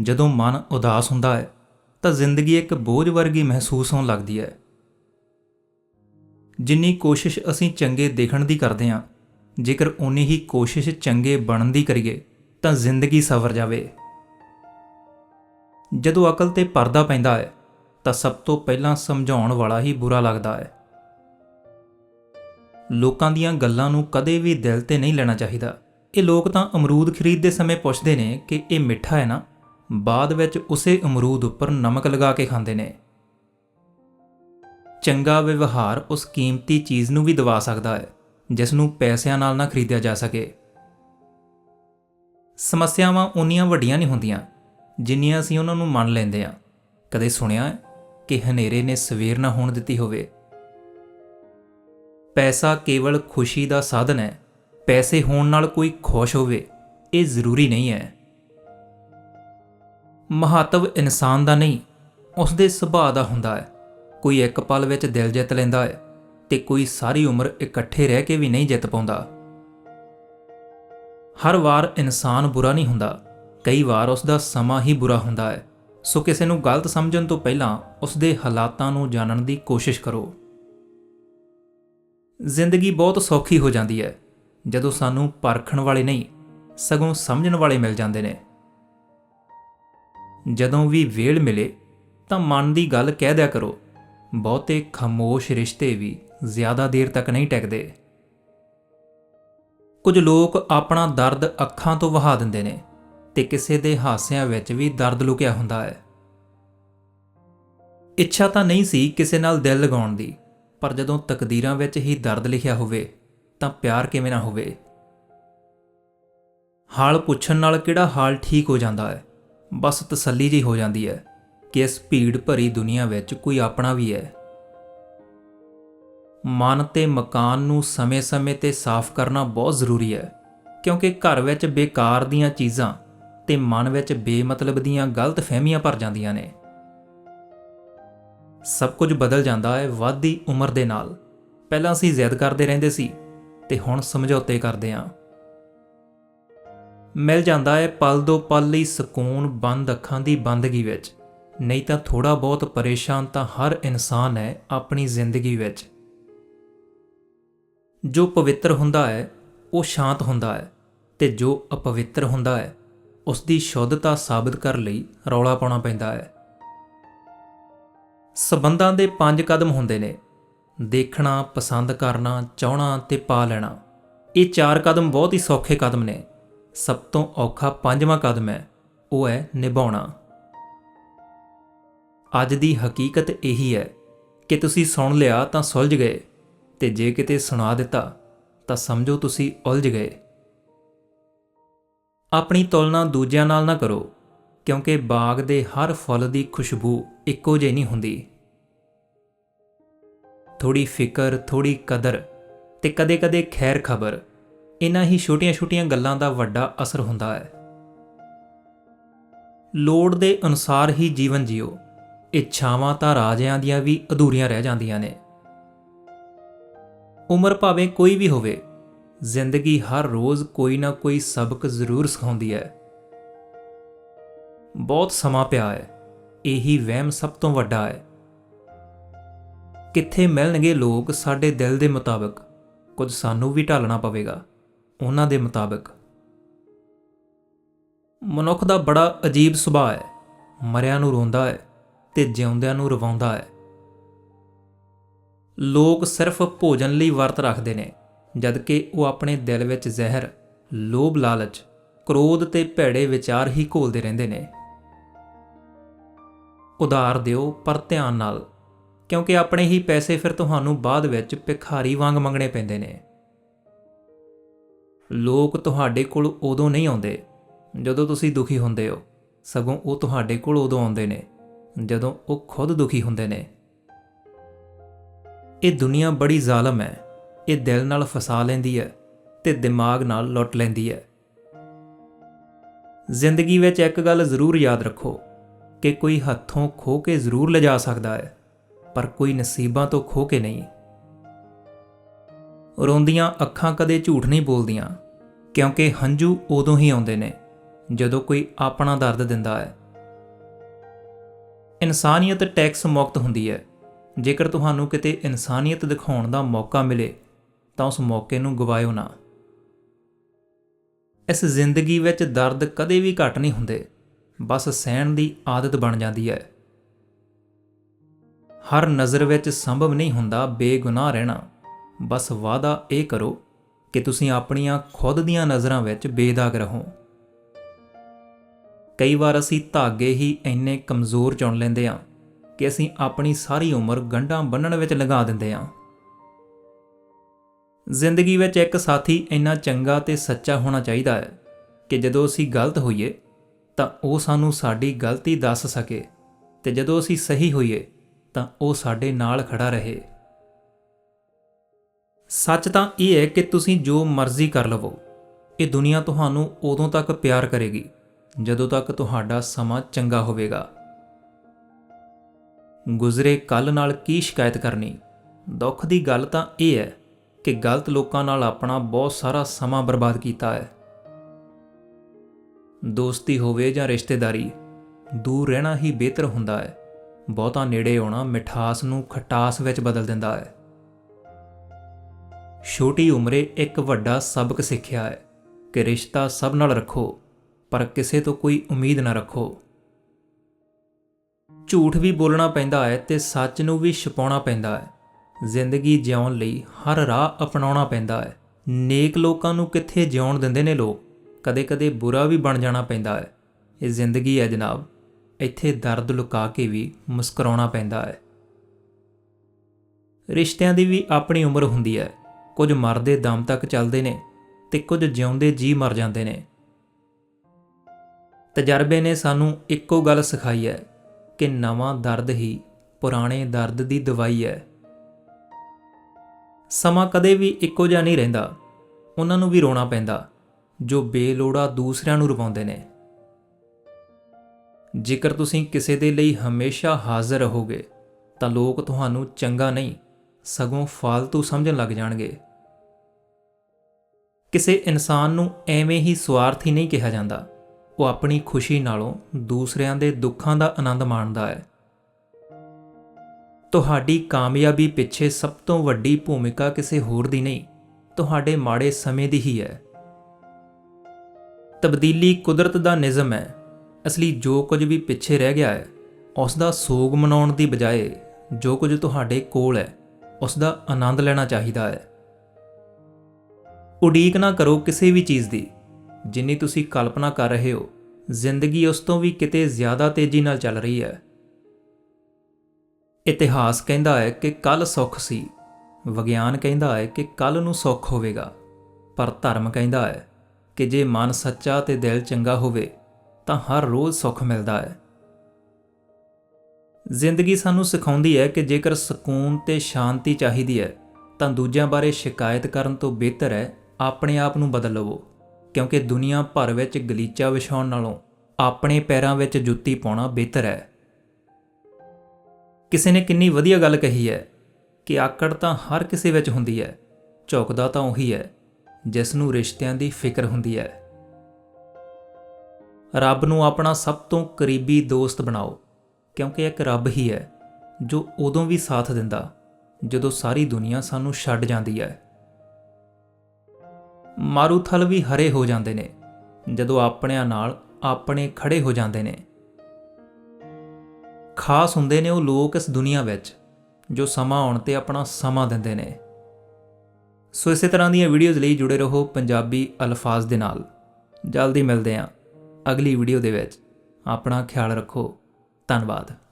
ਜਦੋਂ ਮਨ ਉਦਾਸ ਹੁੰਦਾ ਹੈ, ਤਾਂ ਜ਼ਿੰਦਗੀ ਇੱਕ ਬੋਝ ਵਰਗੀ ਮਹਿਸੂਸ ਹੋਣ ਲੱਗਦੀ ਹੈ। ਜਿੰਨੀ ਕੋਸ਼ਿਸ਼ ਅਸੀਂ ਚੰਗੇ ਦੇਖਣ ਦੀ ਕਰਦੇ ਹਾਂ, ਜੇਕਰ ਉਨੀ ਹੀ ਕੋਸ਼ਿਸ਼ ਚੰਗੇ ਬਣਨ ਦੀ ਕਰੀਏ, ਤਾਂ ਜ਼ਿੰਦਗੀ ਸਵਰ ਜਾਵੇ। ਜਦੋਂ ਅਕਲ ਤੇ ਪਰਦਾ ਪੈਂਦਾ ਹੈ, ਤਾਂ ਸਭ ਤੋਂ ਪਹਿਲਾਂ ਸਮਝਾਉਣ ਵਾਲਾ ਹੀ ਬੁਰਾ ਲੱਗਦਾ ਹੈ। ਲੋਕਾਂ ਦੀਆਂ ਗੱਲਾਂ ਨੂੰ ਕਦੇ ਵੀ ਦਿਲ ਤੇ ਨਹੀਂ ਲੈਣਾ ਚਾਹੀਦਾ। ਇਹ ਲੋਕ ਤਾਂ ਅਮਰੂਦ ਖਰੀਦਦੇ ਸਮੇਂ ਪੁੱਛਦੇ ਨੇ ਕਿ ਇਹ ਮਿੱਠਾ ਹੈ ਨਾ? ਬਾਅਦ ਵਿੱਚ ਉਸੇ ਅਮਰੂਦ ਉੱਪਰ ਨਮਕ ਲਗਾ ਕੇ ਖਾਂਦੇ ਨੇ। ਚੰਗਾ ਵਿਵਹਾਰ ਉਸ ਕੀਮਤੀ ਚੀਜ਼ ਨੂੰ ਵੀ ਦਵਾ ਸਕਦਾ ਹੈ, ਜਿਸ ਨੂੰ ਪੈਸਿਆਂ ਨਾਲ ਨਾ ਖਰੀਦਿਆ ਜਾ ਸਕੇ। ਸਮੱਸਿਆਵਾਂ ਉਨੀਆਂ ਵੱਡੀਆਂ ਨਹੀਂ ਹੁੰਦੀਆਂ, ਜਿੰਨੀਆਂ ਅਸੀਂ ਉਹਨਾਂ ਨੂੰ ਮੰਨ ਲੈਂਦੇ ਹਾਂ। ਕਦੇ ਸੁਣਿਆ ਕਿ ਹਨੇਰੇ ਨੇ ਸਵੇਰ ਨਾ ਹੋਣ ਦਿੱਤੀ ਹੋਵੇ? ਪੈਸਾ ਕੇਵਲ ਖੁਸ਼ੀ ਦਾ ਸਾਧਨ ਹੈ, ਪੈਸੇ ਹੋਣ ਨਾਲ ਕੋਈ ਖੁਸ਼ ਹੋਵੇ, ਇਹ ਜ਼ਰੂਰੀ ਨਹੀਂ ਹੈ। ਮਹੱਤਵ ਇਨਸਾਨ ਦਾ ਨਹੀਂ ਉਸ ਦੇ ਸੁਭਾਅ ਦਾ ਹੁੰਦਾ ਹੈ। ਕੋਈ ਇੱਕ ਪਲ ਵਿੱਚ ਦਿਲ ਜਿੱਤ ਲੈਂਦਾ ਹੈ ਤੇ ਕੋਈ ਸਾਰੀ ਉਮਰ ਇਕੱਠੇ ਰਹਿ ਕੇ ਵੀ ਨਹੀਂ ਜਿੱਤ ਪਾਉਂਦਾ। ਹਰ ਵਾਰ ਇਨਸਾਨ ਬੁਰਾ ਨਹੀਂ ਹੁੰਦਾ। ਕਈ ਵਾਰ ਉਸ ਦਾ ਸਮਾਂ ਹੀ ਬੁਰਾ ਹੁੰਦਾ ਹੈ। ਸੋ ਕਿਸੇ ਨੂੰ ਗਲਤ ਸਮਝਣ ਤੋਂ ਪਹਿਲਾਂ ਉਸ ਦੇ ਹਾਲਾਤਾਂ ਨੂੰ ਜਾਣਨ ਦੀ ਕੋਸ਼ਿਸ਼ ਕਰੋ। ਜ਼ਿੰਦਗੀ ਬਹੁਤ ਸੌਖੀ ਹੋ ਜਾਂਦੀ ਹੈ। ਜਦੋਂ ਸਾਨੂੰ ਪਰਖਣ ਵਾਲੇ ਨਹੀਂ, ਸਗੋਂ ਸਮਝਣ ਵਾਲੇ ਮਿਲ ਜਾਂਦੇ ਨੇ। ਜਦੋਂ ਵੀ ਵੇਲ ਮਿਲੇ ਤਾਂ ਮਨ ਦੀ ਗੱਲ ਕਹਿ ਦਿਆ ਕਰੋ। ਬਹੁਤੇ ਖਾਮੋਸ਼ ਰਿਸ਼ਤੇ ਵੀ ਜ਼ਿਆਦਾ ਦੇਰ ਤੱਕ ਨਹੀਂ ਟਿਕਦੇ। ਕੁਝ ਲੋਕ ਆਪਣਾ ਦਰਦ ਅੱਖਾਂ ਤੋਂ ਵਹਾ ਦਿੰਦੇ ਨੇ ਤੇ ਕਿਸੇ ਦੇ ਹਾਸਿਆਂ ਵਿੱਚ ਵੀ ਦਰਦ ਲੁਕਿਆ ਹੁੰਦਾ ਹੈ। ਇੱਛਾ ਤਾਂ ਨਹੀਂ ਸੀ ਕਿਸੇ ਨਾਲ ਦਿਲ ਲਗਾਉਣ ਦੀ, ਪਰ ਜਦੋਂ ਤਕਦੀਰਾਂ ਵਿੱਚ ਹੀ ਦਰਦ ਲਿਖਿਆ ਹੋਵੇ ਤਾਂ ਪਿਆਰ ਕਿਵੇਂ ਨਾ ਹੋਵੇ। ਹਾਲ ਪੁੱਛਣ ਨਾਲ ਕਿਹੜਾ ਹਾਲ ਠੀਕ ਹੋ ਜਾਂਦਾ ਹੈ? ਬਸ ਤਸੱਲੀ ਜੀ ਹੋ ਜਾਂਦੀ ਹੈ ਕਿ ਇਸ ਭੀੜ ਭਰੀ ਦੁਨੀਆ ਵਿੱਚ ਕੋਈ ਆਪਣਾ ਵੀ ਹੈ। ਮਨ ਤੇ ਮਕਾਨ ਨੂੰ ਸਮੇਂ-ਸਮੇਂ ਤੇ ਸਾਫ਼ ਕਰਨਾ ਬਹੁਤ ਜ਼ਰੂਰੀ ਹੈ, ਕਿਉਂਕਿ ਘਰ ਵਿੱਚ ਬੇਕਾਰ ਦੀਆਂ ਚੀਜ਼ਾਂ ਤੇ ਮਨ ਵਿੱਚ ਬੇਮਤਲਬ ਦੀਆਂ ਗਲਤ ਫਹਿਮੀਆਂ ਭਰ ਜਾਂਦੀਆਂ ਨੇ। ਸਭ ਕੁਝ ਬਦਲ ਜਾਂਦਾ ਹੈ ਵੱਧਦੀ ਉਮਰ ਦੇ ਨਾਲ। ਪਹਿਲਾਂ ਅਸੀਂ ਜ਼ਿੱਦ ਕਰਦੇ ਰਹਿੰਦੇ ਸੀ ਤੇ ਹੁਣ ਸਮਝੌਤੇ ਕਰਦੇ ਹਾਂ। ਮਿਲ ਜਾਂਦਾ ਹੈ ਪਲ ਦੋ ਪਲ ਲਈ ਸਕੂਨ ਬੰਦ ਅੱਖਾਂ ਦੀ ਬੰਦਗੀ ਵਿੱਚ। ਨਹੀਂ ਤਾਂ ਥੋੜਾ ਬਹੁਤ ਪਰੇਸ਼ਾਨ ਤਾਂ ਹਰ ਇਨਸਾਨ ਹੈ ਆਪਣੀ ਜ਼ਿੰਦਗੀ ਵਿੱਚ। ਜੋ ਪਵਿੱਤਰ ਹੁੰਦਾ ਹੈ, ਉਹ ਸ਼ਾਂਤ ਹੁੰਦਾ ਹੈ ਤੇ ਜੋ ਅਪਵਿੱਤਰ ਹੁੰਦਾ ਹੈ ਉਸ ਦੀ ਸ਼ੁੱਧਤਾ ਸਾਬਤ ਕਰਨ ਲਈ ਰੌਲਾ ਪਾਉਣਾ ਪੈਂਦਾ ਹੈ। ਸਬੰਧਾਂ ਦੇ ਪੰਜ ਕਦਮ ਹੁੰਦੇ ਨੇ। ਦੇਖਣਾ, ਪਸੰਦ ਕਰਨਾ, ਚਾਹਣਾ ਤੇ ਪਾ ਲੈਣਾ। ਇਹ ਚਾਰ ਕਦਮ ਬਹੁਤ ਹੀ ਸੌਖੇ ਕਦਮ ਨੇ। ਸਭ ਤੋਂ ਔਖਾ ਪੰਜਵਾਂ ਕਦਮ ਹੈ, ਉਹ ਹੈ ਨਿਭਾਉਣਾ। ਅੱਜ ਦੀ ਹਕੀਕਤ ਇਹੀ ਹੈ ਕਿ ਤੁਸੀਂ ਸੁਣ ਲਿਆ ਤਾਂ ਸੁਲਝ ਗਏ ਤੇ ਜੇ ਕਿਤੇ ਸੁਣਾ ਦਿੱਤਾ ਤਾਂ ਸਮਝੋ ਤੁਸੀਂ ਉਲਝ ਗਏ। ਆਪਣੀ ਤੁਲਨਾ ਦੂਜਿਆਂ ਨਾਲ ਨਾ ਕਰੋ, ਕਿਉਂਕਿ ਬਾਗ ਦੇ ਹਰ ਫੁੱਲ ਦੀ ਖੁਸ਼ਬੂ ਇੱਕੋ ਜਿਹੀ ਨਹੀਂ ਹੁੰਦੀ। ਥੋੜੀ ਫਿਕਰ ਥੋੜੀ ਕਦਰ ਤੇ ਕਦੇ-ਕਦੇ ਖੈਰ ਖਬਰ ਇਹਨਾਂ ਹੀ ਛੋਟੀਆਂ-ਛੋਟੀਆਂ ਗੱਲਾਂ ਦਾ ਵੱਡਾ ਅਸਰ ਹੁੰਦਾ ਹੈ। ਲੋੜ ਦੇ ਅਨੁਸਾਰ ਹੀ ਜੀਵਨ ਜਿਓ। ਇੱਛਾਵਾਂ ਤਾਂ ਰਾਜਿਆਂ ਦੀਆਂ ਵੀ ਅਧੂਰੀਆਂ ਰਹਿ ਜਾਂਦੀਆਂ ਨੇ। ਉਮਰ ਭਾਵੇਂ ਕੋਈ ਵੀ ਹੋਵੇ, ਜ਼ਿੰਦਗੀ ਹਰ ਰੋਜ਼ ਕੋਈ ਨਾ ਕੋਈ ਸਬਕ ਜ਼ਰੂਰ ਸਿਖਾਉਂਦੀ ਹੈ। ਬਹੁਤ ਸਮਾਂ ਪਿਆ ਹੈ, ਇਹੀ ਵਹਿਮ ਸਭ ਤੋਂ ਵੱਡਾ ਹੈ। ਕਿੱਥੇ ਮਿਲਣਗੇ ਲੋਕ ਸਾਡੇ ਦਿਲ ਦੇ ਮੁਤਾਬਕ, ਕੁਝ ਸਾਨੂੰ ਵੀ ਢਾਲਣਾ ਪਵੇਗਾ। ਉਹਨਾਂ ਦੇ ਮੁਤਾਬਕ। ਮਨੁੱਖ ਦਾ ਬੜਾ ਅਜੀਬ ਸੁਭਾਅ ਹੈ। ਮਰਿਆਂ ਨੂੰ ਰੋਂਦਾ ਹੈ ਤੇ ਜਿਉਂਦਿਆਂ ਨੂੰ ਰਵਾਉਂਦਾ ਹੈ। ਲੋਕ ਸਿਰਫ ਭੋਜਨ ਲਈ ਵਰਤ ਰੱਖਦੇ ਨੇ, ਜਦਕਿ ਉਹ ਆਪਣੇ ਦਿਲ ਵਿੱਚ ਜ਼ਹਿਰ, ਲੋਭ, ਲਾਲਚ, ਕ੍ਰੋਧ ਤੇ ਭੈੜੇ ਵਿਚਾਰ ਹੀ ਘੋਲਦੇ ਰਹਿੰਦੇ ਨੇ। ਉਧਾਰ ਦਿਓ ਪਰ ਧਿਆਨ ਨਾਲ, ਕਿਉਂਕਿ ਆਪਣੇ ਹੀ ਪੈਸੇ ਫਿਰ ਤੁਹਾਨੂੰ ਬਾਅਦ ਵਿੱਚ ਭਿਖਾਰੀ ਵਾਂਗ ਮੰਗਣੇ ਪੈਂਦੇ ਨੇ। ਲੋਕ ਤੁਹਾਡੇ ਕੋਲ ਉਦੋਂ ਨਹੀਂ ਆਉਂਦੇ ਜਦੋਂ ਤੁਸੀਂ ਦੁਖੀ ਹੁੰਦੇ ਹੋ। ਸਗੋਂ ਉਹ ਤੁਹਾਡੇ ਕੋਲ ਉਦੋਂ ਆਉਂਦੇ ਨੇ ਜਦੋਂ ਉਹ ਖੁਦ ਦੁਖੀ ਹੁੰਦੇ ਨੇ। ਇਹ ਦੁਨੀਆ ਬੜੀ ਜ਼ਾਲਮ ਹੈ। ਇਹ ਦਿਲ ਨਾਲ ਫਸਾ ਲੈਂਦੀ ਹੈ ਤੇ ਦਿਮਾਗ ਨਾਲ ਲੁੱਟ ਲੈਂਦੀ ਹੈ। ਜ਼ਿੰਦਗੀ ਵਿੱਚ ਇੱਕ ਗੱਲ ਜ਼ਰੂਰ ਯਾਦ ਰੱਖੋ ਕਿ ਕੋਈ ਹੱਥੋਂ ਖੋ ਕੇ ਜ਼ਰੂਰ ਲਿਜਾ ਸਕਦਾ ਹੈ, ਪਰ ਕੋਈ ਨਸੀਬਾਂ ਤੋਂ ਖੋ ਕੇ ਨਹੀਂ। ਰੋਂਦੀਆਂ ਅੱਖਾਂ ਕਦੇ ਝੂਠ ਨਹੀਂ ਬੋਲਦੀਆਂ, ਕਿਉਂਕਿ ਹੰਝੂ ਉਦੋਂ ਹੀ ਆਉਂਦੇ ਨੇ, ਜਦੋਂ ਕੋਈ ਆਪਣਾ ਦਰਦ ਦਿੰਦਾ ਹੈ। ਇਨਸਾਨੀਅਤ ਟੈਕਸ ਮੁਕਤ ਹੁੰਦੀ ਹੈ। ਜੇਕਰ ਤੁਹਾਨੂੰ ਕਿਤੇ ਇਨਸਾਨੀਅਤ ਦਿਖਾਉਣ ਦਾ ਮੌਕਾ ਮਿਲੇ, ਤਾਂ ਉਸ ਮੌਕੇ ਨੂੰ ਗਵਾਇਓ ਨਾ। ਇਸ ਜ਼ਿੰਦਗੀ ਵਿੱਚ ਦਰਦ ਕਦੇ ਵੀ ਘਟ ਨਹੀਂ ਹੁੰਦੇ, ਬਸ ਸਹਿਣ ਦੀ ਆਦਤ ਬਣ ਜਾਂਦੀ ਹੈ। ਹਰ ਨਜ਼ਰ ਵਿੱਚ ਸੰਭਵ ਨਹੀਂ ਹੁੰਦਾ ਬੇਗੁਨਾਹ ਰਹਿਣਾ। ਬਸ ਵਾਅਦਾ ਇਹ ਕਰੋ ਕਿ ਤੁਸੀਂ ਆਪਣੀਆਂ ਖੁਦ ਦੀਆਂ ਨਜ਼ਰਾਂ ਵਿੱਚ ਬੇਦਾਗ ਰਹੋ। ਕਈ ਵਾਰ ਅਸੀਂ ਧਾਗੇ ਹੀ ਇੰਨੇ ਕਮਜ਼ੋਰ ਚੁਣ ਲੈਂਦੇ ਹਾਂ ਕਿ ਅਸੀਂ ਆਪਣੀ ਸਾਰੀ ਉਮਰ ਗੰਢਾਂ ਬੰਨਣ ਵਿੱਚ ਲਗਾ ਦਿੰਦੇ ਹਾਂ। ਜ਼ਿੰਦਗੀ ਵਿੱਚ ਇੱਕ ਸਾਥੀ ਇੰਨਾ ਚੰਗਾ ਤੇ ਸੱਚਾ ਹੋਣਾ ਚਾਹੀਦਾ ਹੈ ਕਿ ਜਦੋਂ ਅਸੀਂ ਗਲਤ ਹੋਈਏ, ਤਾਂ ਉਹ ਸਾਨੂੰ ਸਾਡੀ ਗਲਤੀ ਦੱਸ ਸਕੇ ਤੇ ਜਦੋਂ ਅਸੀਂ ਸਹੀ ਹੋਈਏ, ਤਾਂ ਉਹ ਸਾਡੇ ਨਾਲ ਖੜਾ ਰਹੇ। ਸੱਚ ਤਾਂ ਇਹ ਹੈ ਕਿ ਤੁਸੀਂ ਜੋ ਮਰਜ਼ੀ ਕਰ ਲਵੋ, ਇਹ ਦੁਨੀਆ ਤੁਹਾਨੂੰ ਉਦੋਂ ਤੱਕ ਪਿਆਰ ਕਰੇਗੀ, ਜਦੋਂ ਤੱਕ ਤੁਹਾਡਾ ਸਮਾਂ ਚੰਗਾ ਹੋਵੇਗਾ। ਗੁਜ਼ਰੇ ਕੱਲ ਨਾਲ ਕੀ ਸ਼ਿਕਾਇਤ ਕਰਨੀ? ਦੁੱਖ ਦੀ ਗੱਲ ਤਾਂ ਇਹ ਹੈ ਕਿ ਗਲਤ ਲੋਕਾਂ ਨਾਲ ਆਪਣਾ ਬਹੁਤ ਸਾਰਾ ਸਮਾਂ ਬਰਬਾਦ ਕੀਤਾ ਹੈ। ਦੋਸਤੀ ਹੋਵੇ ਜਾਂ ਰਿਸ਼ਤੇਦਾਰੀ, ਦੂਰ ਰਹਿਣਾ ਹੀ ਬਿਹਤਰ ਹੁੰਦਾ ਹੈ। ਬਹੁਤਾ ਨੇੜੇ ਆਉਣਾ ਮਿਠਾਸ ਨੂੰ ਖਟਾਸ ਵਿੱਚ ਬਦਲ ਦਿੰਦਾ ਹੈ। ਛੋਟੀ ਉਮਰੇ ਇੱਕ ਵੱਡਾ ਸਬਕ ਸਿੱਖਿਆ ਹੈ ਕਿ ਰਿਸ਼ਤਾ ਸਭ ਨਾਲ ਰੱਖੋ, ਪਰ ਕਿਸੇ ਤੋਂ ਕੋਈ ਉਮੀਦ ਨਾ ਰੱਖੋ। ਝੂਠ ਵੀ ਬੋਲਣਾ ਪੈਂਦਾ ਹੈ ਤੇ ਸੱਚ ਨੂੰ ਵੀ ਛਪਾਉਣਾ ਪੈਂਦਾ ਹੈ। ਜ਼ਿੰਦਗੀ ਜਿਉਣ ਲਈ ਹਰ ਰਾਹ ਅਪਣਾਉਣਾ ਪੈਂਦਾ ਹੈ। ਨੇਕ ਲੋਕਾਂ ਨੂੰ ਕਿੱਥੇ ਜਿਉਣ ਦਿੰਦੇ ਨੇ ਲੋਕ? ਕਦੇ-ਕਦੇ ਬੁਰਾ ਵੀ ਬਣ ਜਾਣਾ ਪੈਂਦਾ ਹੈ। ਇਹ ਜ਼ਿੰਦਗੀ ਹੈ ਜਨਾਬ। ਇੱਥੇ ਦਰਦ ਲੁਕਾ ਕੇ ਵੀ ਮੁਸਕਰਾਉਣਾ ਪੈਂਦਾ ਹੈ। ਰਿਸ਼ਤਿਆਂ ਦੀ ਵੀ ਆਪਣੀ ਉਮਰ ਹੁੰਦੀ ਹੈ। ਕੁਝ ਮਰਦੇ ਦਮ ਤੱਕ ਚੱਲਦੇ ਨੇ ਤੇ ਕੁਝ ਜਿਉਂਦੇ ਜੀ ਮਰ ਜਾਂਦੇ ਨੇ। ਤਜਰਬੇ ਨੇ ਸਾਨੂੰ ਇੱਕੋ ਗੱਲ ਸਿਖਾਈ ਹੈ ਕਿ ਨਵਾਂ ਦਰਦ ਹੀ ਪੁਰਾਣੇ ਦਰਦ ਦੀ ਦਵਾਈ ਹੈ। ਸਮਾਂ ਕਦੇ ਵੀ ਇੱਕੋ ਜਿਹਾ ਨਹੀਂ ਰਹਿੰਦਾ। ਉਹਨਾਂ ਨੂੰ ਵੀ ਰੋਣਾ ਪੈਂਦਾ, ਜੋ ਬੇਲੋੜਾ ਦੂਸਰਿਆਂ ਨੂੰ ਰਵਾਉਂਦੇ ਨੇ। ਜੇਕਰ ਤੁਸੀਂ ਕਿਸੇ ਦੇ ਲਈ ਹਮੇਸ਼ਾ ਹਾਜ਼ਰ ਰਹੋਗੇ, ਤਾਂ ਲੋਕ ਤੁਹਾਨੂੰ ਚੰਗਾ ਨਹੀਂ, ਸਗੋਂ ਫਾਲਤੂ ਸਮਝਣ ਲੱਗ ਜਾਣਗੇ। ਕਿਸੇ ਇਨਸਾਨ ਨੂੰ ਐਵੇਂ ਹੀ ਸਵਾਰਥੀ ਨਹੀਂ ਕਿਹਾ ਜਾਂਦਾ। ਉਹ ਆਪਣੀ ਖੁਸ਼ੀ ਨਾਲੋਂ ਦੂਸਰਿਆਂ ਦੇ ਦੁੱਖਾਂ ਦਾ ਆਨੰਦ ਮਾਣਦਾ ਹੈ। ਤੁਹਾਡੀ ਕਾਮਯਾਬੀ ਪਿੱਛੇ ਸਭ ਤੋਂ ਵੱਡੀ ਭੂਮਿਕਾ ਕਿਸੇ ਹੋਰ ਦੀ ਨਹੀਂ, ਤੁਹਾਡੇ ਮਾੜੇ ਸਮੇਂ ਦੀ ਹੀ ਹੈ। ਤਬਦੀਲੀ ਕੁਦਰਤ ਦਾ ਨਿਯਮ ਹੈ। ਅਸਲੀ ਜੋ ਕੁਝ ਵੀ ਪਿੱਛੇ ਰਹਿ ਗਿਆ ਹੈ, ਉਸ ਦਾ ਸੋਗ ਮਨਾਉਣ ਦੀ ਬਜਾਏ ਜੋ ਕੁਝ ਤੁਹਾਡੇ ਕੋਲ ਹੈ, ਉਸ ਦਾ ਆਨੰਦ ਲੈਣਾ ਚਾਹੀਦਾ ਹੈ। ਉਡੀਕ ਨਾ ਕਰੋ ਕਿਸੇ ਵੀ ਚੀਜ਼ ਦੀ, ਜਿੰਨੀ ਤੁਸੀਂ ਕਲਪਨਾ ਕਰ ਰਹੇ ਹੋ। ਜ਼ਿੰਦਗੀ ਉਸ ਤੋਂ ਵੀ ਕਿਤੇ ਜ਼ਿਆਦਾ ਤੇਜ਼ੀ ਨਾਲ ਚੱਲ ਰਹੀ ਹੈ। ਇਤਿਹਾਸ ਕਹਿੰਦਾ ਹੈ ਕਿ ਕੱਲ ਸੁੱਖ ਸੀ। ਵਿਗਿਆਨ ਕਹਿੰਦਾ ਹੈ ਕਿ ਕੱਲ ਨੂੰ ਸੁੱਖ ਹੋਵੇਗਾ। ਪਰ ਧਰਮ ਕਹਿੰਦਾ ਹੈ ਕਿ ਜੇ ਮਨ ਸੱਚਾ ਤੇ ਦਿਲ ਚੰਗਾ ਹੋਵੇ, ਤਾਂ ਹਰ ਰੋਜ਼ ਸੁੱਖ ਮਿਲਦਾ ਹੈ। ਜ਼ਿੰਦਗੀ ਸਾਨੂੰ ਸਿਖਾਉਂਦੀ ਹੈ ਕਿ ਜੇਕਰ ਸਕੂਨ ਤੇ ਸ਼ਾਂਤੀ ਚਾਹੀਦੀ ਹੈ, ਤਾਂ ਦੂਜਿਆਂ ਬਾਰੇ ਸ਼ਿਕਾਇਤ ਕਰਨ ਤੋਂ ਬਿਹਤਰ ਹੈ ਆਪਣੇ ਆਪ ਨੂੰ ਬਦਲ ਲਵੋ, ਕਿਉਂਕਿ ਦੁਨੀਆ ਭਰ ਵਿੱਚ ਗਲੀਚਾ ਵਿਛਾਉਣ ਨਾਲੋਂ ਆਪਣੇ ਪੈਰਾਂ ਵਿੱਚ ਜੁੱਤੀ ਪਾਉਣਾ ਬਿਹਤਰ ਹੈ। ਕਿਸੇ ਨੇ ਕਿੰਨੀ ਵਧੀਆ ਗੱਲ ਕਹੀ ਹੈ ਕਿ ਆਕੜ ਤਾਂ ਹਰ ਕਿਸੇ ਵਿੱਚ ਹੁੰਦੀ ਹੈ, ਝੁਕਦਾ ਤਾਂ ਉਹੀ ਹੈ, ਜਿਸ ਨੂੰ ਰਿਸ਼ਤਿਆਂ ਦੀ ਫਿਕਰ ਹੁੰਦੀ ਹੈ। ਰੱਬ ਨੂੰ ਆਪਣਾ ਸਭ ਤੋਂ ਕਰੀਬੀ ਦੋਸਤ ਬਣਾਓ, ਕਿਉਂਕਿ ਇੱਕ ਰੱਬ ਹੀ ਹੈ ਜੋ ਉਦੋਂ ਵੀ ਸਾਥ ਦਿੰਦਾ, ਜਦੋਂ ਸਾਰੀ ਦੁਨੀਆ ਸਾਨੂੰ ਛੱਡ ਜਾਂਦੀ ਹੈ। ਮਾਰੂਥਲ ਵੀ ਹਰੇ ਹੋ ਜਾਂਦੇ ਨੇ, ਜਦੋਂ ਆਪਣਿਆਂ ਨਾਲ ਆਪਣੇ ਖੜੇ ਹੋ ਜਾਂਦੇ ਨੇ। ਖਾਸ ਹੁੰਦੇ ਨੇ ਉਹ ਲੋਕ ਇਸ ਦੁਨੀਆ ਵਿੱਚ, ਜੋ ਸਮਾਂ ਆਉਣ ਤੇ ਆਪਣਾ ਸਮਾਂ ਦਿੰਦੇ ਨੇ। ਸੋ ਇਸੇ ਤਰ੍ਹਾਂ ਦੀਆਂ ਵੀਡੀਓਜ਼ ਲਈ ਜੁੜੇ ਰਹੋ ਪੰਜਾਬੀ ਅਲਫਾਜ਼ ਦੇ ਨਾਲ। ਜਲਦੀ ਮਿਲਦੇ ਹਾਂ ਅਗਲੀ ਵੀਡੀਓ ਦੇ ਵਿੱਚ। ਆਪਣਾ ਖਿਆਲ ਰੱਖੋ। ਧੰਨਵਾਦ।